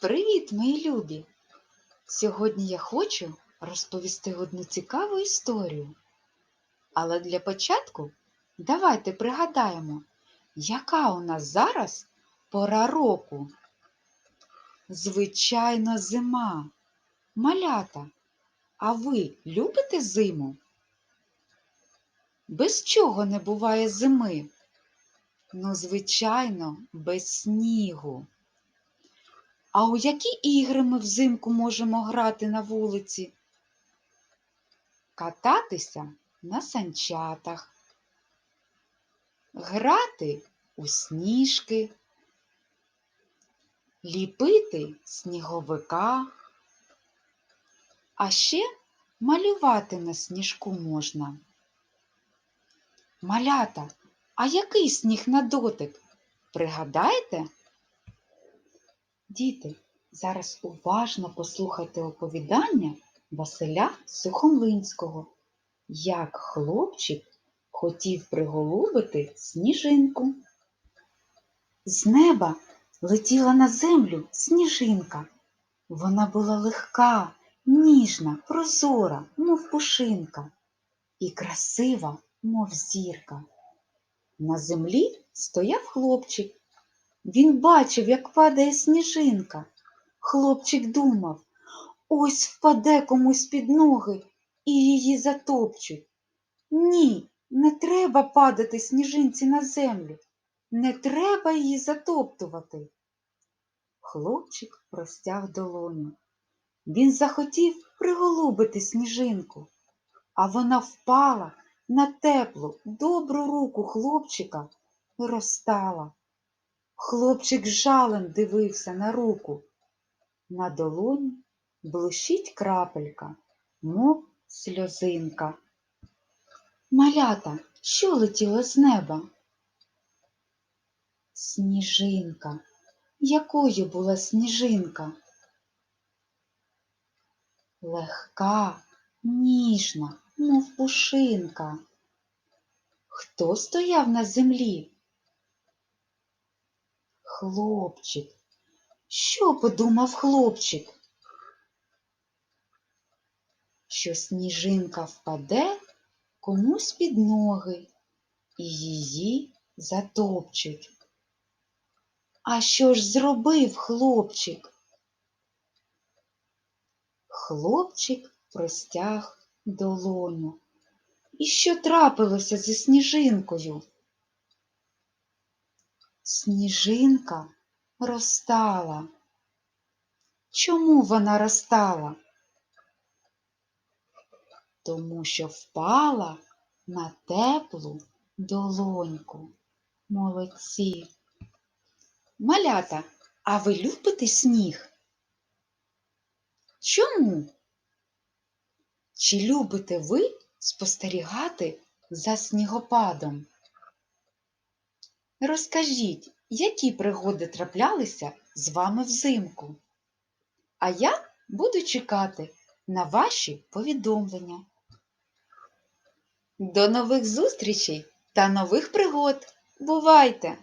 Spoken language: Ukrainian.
Привіт, мої любі! Сьогодні я хочу розповісти одну цікаву історію. Але для початку давайте пригадаємо, яка у нас зараз пора року. Звичайно, зима. Малята, а ви любите зиму? Без чого не буває зими? Ну, звичайно, без снігу. А у які ігри ми взимку можемо грати на вулиці? Кататися на санчатах, грати у сніжки, ліпити сніговика, а ще малювати на сніжку можна. Малята, а який сніг на дотик? Пригадайте? Діти, зараз уважно послухайте оповідання Василя Сухомлинського, як хлопчик хотів приголубити сніжинку. З неба летіла на землю сніжинка. Вона була легка, ніжна, прозора, мов пушинка, і красива, мов зірка. На землі стояв хлопчик. Він бачив, як падає сніжинка. Хлопчик думав, ось впаде комусь під ноги і її затопчуть. Ні, не треба падати сніжинці на землю, не треба її затоптувати. Хлопчик простяг долоню. Він захотів приголубити сніжинку, а вона впала на теплу, добру руку хлопчика і розтала. Хлопчик жалем дивився на руку. На долоні блищить крапелька, мов сльозинка. Малята, що летіло з неба? Сніжинка. Якою була сніжинка? Легка, ніжна, мов пушинка. Хто стояв на землі? Хлопчик. Що подумав хлопчик? Що сніжинка впаде комусь під ноги і її затопчуть. А що ж зробив хлопчик? Хлопчик простяг долоню. І що трапилося зі сніжинкою? Сніжинка розтала. Чому вона розтала? Тому що впала на теплу долоньку. Молодці. Малята, а ви любите сніг? Чому? Чи любите ви спостерігати за снігопадом? Розкажіть, які пригоди траплялися з вами взимку? А я буду чекати на ваші повідомлення. До нових зустрічей та нових пригод! Бувайте!